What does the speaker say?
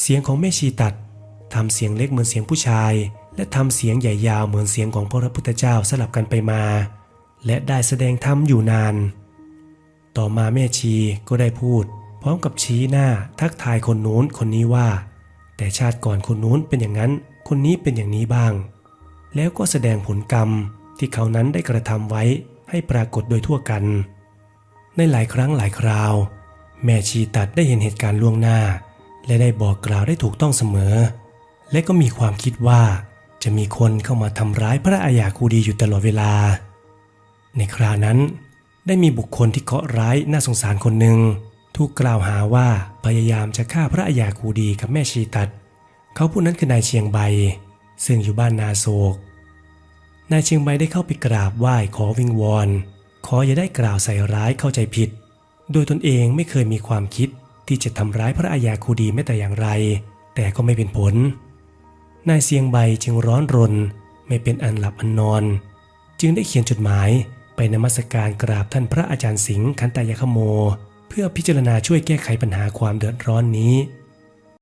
เสียงของแม่ชีตัดทำเสียงเล็กเหมือนเสียงผู้ชาย และทำเสียงใหญ่ยาวเหมือนเสียงของพระพุทธเจ้าสลับกันไปมา และได้แสดงธรรมอยู่นาน ต่อมาแม่ชีก็ได้พูด พร้อมกับชี้หน้าทักทายคนนู้นคนนี้ว่า แต่ชาติก่อนคนนู้นเป็นอย่างนั้น คนนี้เป็นอย่างนี้บ้าง แล้วก็แสดงผลกรรมที่เขานั้นได้กระทำไว้ให้ปรากฏโดยทั่วกัน ในหลายครั้งหลายคราว แม่ชีตัดได้เห็นเหตุการณ์ล่วงหน้า และได้บอกกล่าวได้ถูกต้องเสมอ และก็มีความคิดว่าจะมีคนเข้ามาทำร้ายพระอาญาคูดีอยู่ตลอดเวลา ในคราวนั้น ได้มีบุคคลที่เคาะร้ายน่าสงสารคนหนึ่งถูกกล่าวหาว่าพยายามจะฆ่าพระอาญาคูดีกับแม่ชีตัด เขาผู้นั้นคือนายเชียงใบ ซึ่งอยู่บ้านนาโศก นายเชียงใบได้เข้าไปกราบไหว้ขอวิงวอน ขออย่าได้กล่าวใส่ร้ายเข้าใจผิด โดยตนเองไม่เคยมีความคิด ที่จะทำร้ายพระอาญาคูดีแม้แต่อย่างไร แต่ก็ไม่เป็นผล นายเสียงใบจึงร้อนรน ไม่เป็นอันหลับอันนอน จึงได้เขียนจดหมายไปนมัสการกราบท่านพระอาจารย์สิงห์คันตายคโม เพื่อพิจารณาช่วยแก้ไขปัญหาความเดือดร้อนนี้